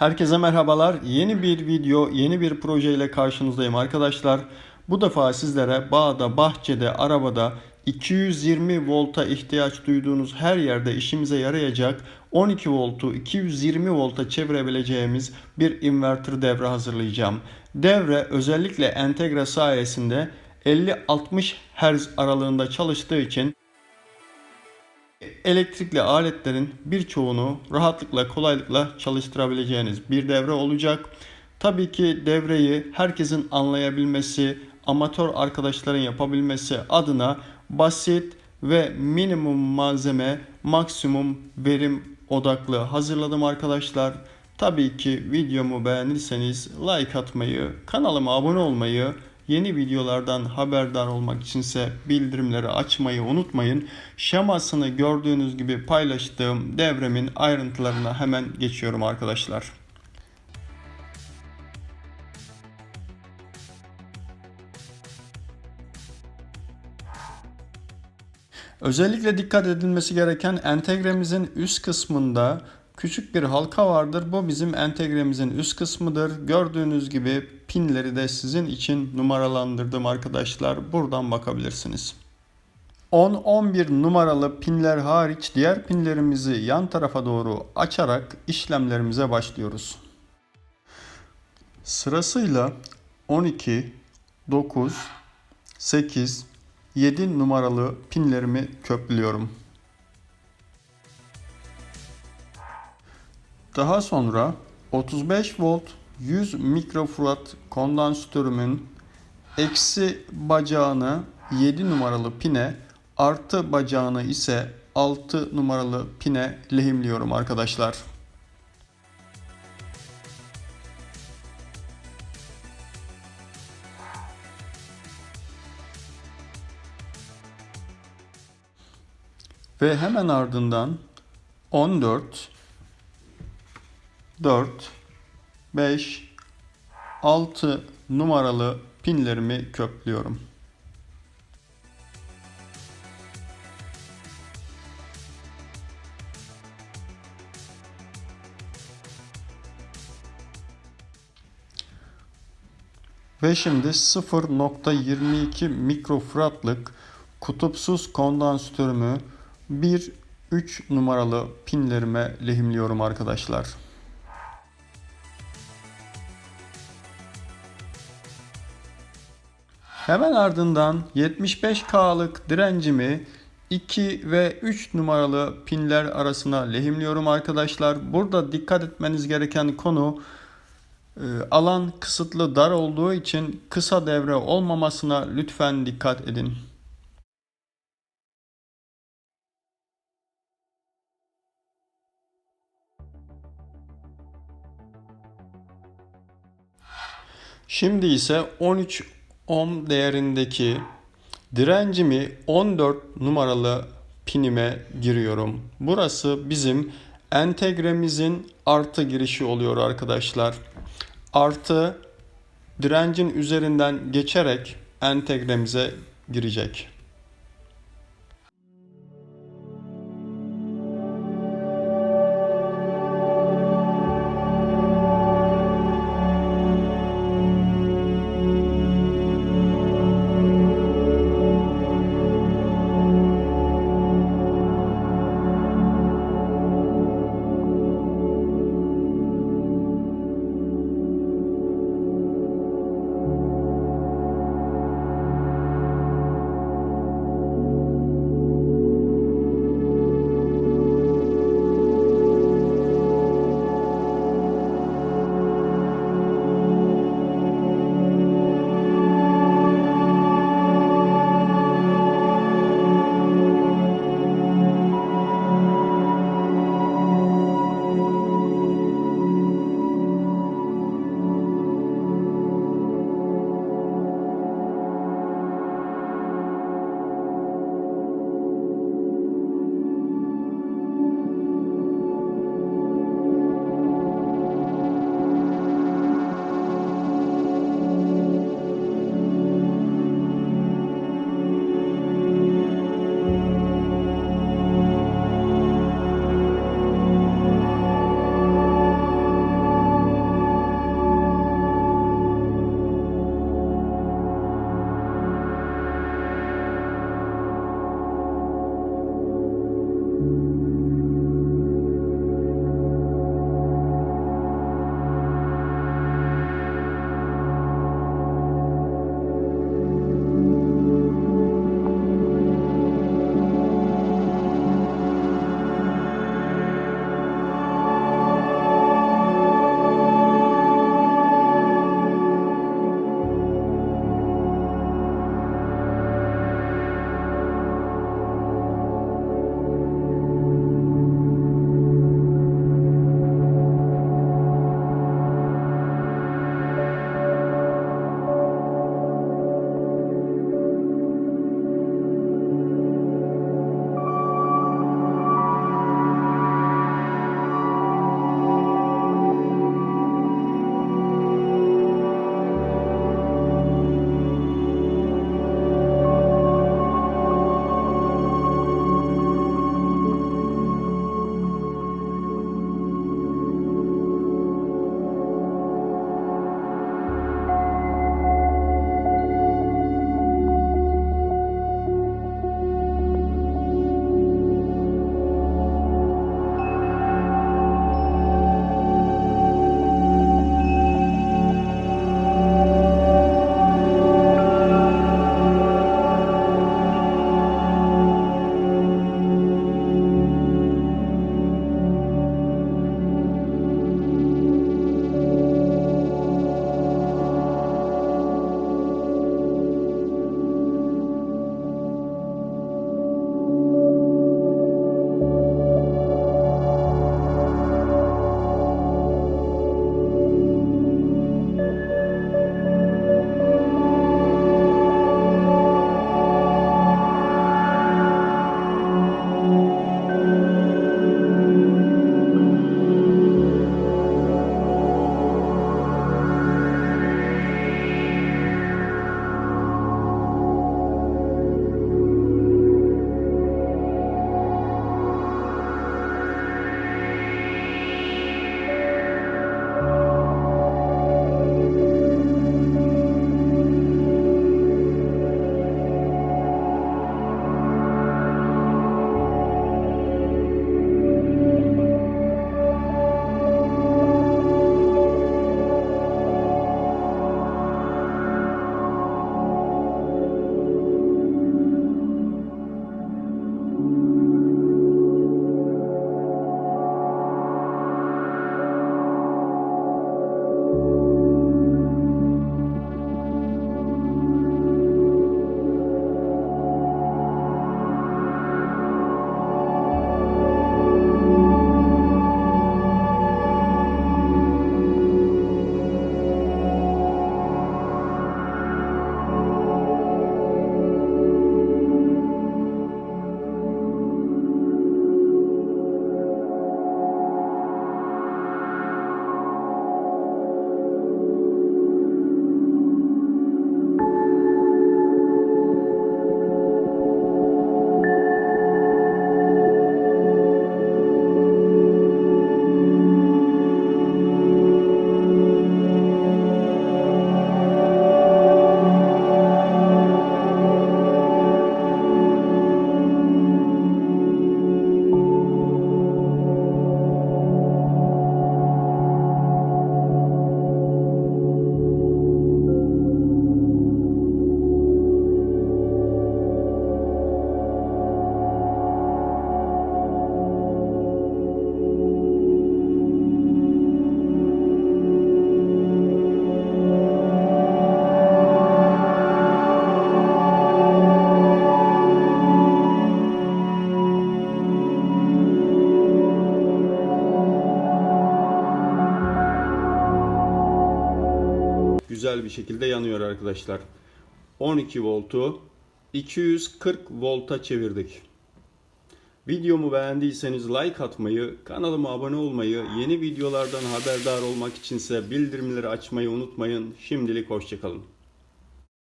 Herkese merhabalar. Yeni bir video, yeni bir proje ile karşınızdayım arkadaşlar. Bu defa sizlere bağda, bahçede, arabada 220 volta ihtiyaç duyduğunuz her yerde işimize yarayacak 12 voltu 220 volta çevirebileceğimiz bir inverter devre hazırlayacağım. Devre özellikle entegre sayesinde 50-60 Hz aralığında çalıştığı için elektrikli aletlerin birçoğunu rahatlıkla kolaylıkla çalıştırabileceğiniz bir devre olacak. Tabii ki devreyi herkesin anlayabilmesi, amatör arkadaşların yapabilmesi adına basit ve minimum malzeme, maksimum verim odaklı hazırladım arkadaşlar. Tabii ki videomu beğenirseniz like atmayı, kanalıma abone olmayı, Yeni videolardan haberdar olmak içinse bildirimleri açmayı unutmayın. Şemasını gördüğünüz gibi paylaştığım devremin ayrıntılarına hemen geçiyorum arkadaşlar. Özellikle dikkat edilmesi gereken entegremizin üst kısmında küçük bir halka vardır. Bu bizim entegremizin üst kısmıdır. Gördüğünüz gibi pinleri de sizin için numaralandırdım arkadaşlar. Buradan bakabilirsiniz. 10-11 numaralı pinler hariç diğer pinlerimizi yan tarafa doğru açarak işlemlerimize başlıyoruz. Sırasıyla 12, 9, 8, 7 numaralı pinlerimi köklüyorum. Daha sonra 35 volt 100 mikrofarad kondansatörümün eksi bacağını 7 numaralı pine artı bacağını ise 6 numaralı pine lehimliyorum arkadaşlar. Ve hemen ardından 14 4 5 6 numaralı pinlerimi köklüyorum. Ve şimdi 0.22 mikrofaradlık kutupsuz kondansatörümü 1 3 numaralı pinlerime lehimliyorum arkadaşlar. Hemen ardından 75K'lık direncimi 2 ve 3 numaralı pinler arasına lehimliyorum arkadaşlar. Burada dikkat etmeniz gereken konu e, alan kısıtlı dar olduğu için kısa devre olmamasına lütfen dikkat edin. Şimdi ise 13 ohm değerindeki direncimi 14 numaralı pinime giriyorum. Burası bizim entegremizin artı girişi oluyor arkadaşlar. Artı direncin üzerinden geçerek entegremize girecek. Güzel bir şekilde yanıyor arkadaşlar. 12 voltu 240 volta çevirdik. Videomu beğendiyseniz like atmayı, kanalıma abone olmayı, yeni videolardan haberdar olmak içinse bildirimleri açmayı unutmayın. Şimdilik hoşçakalın.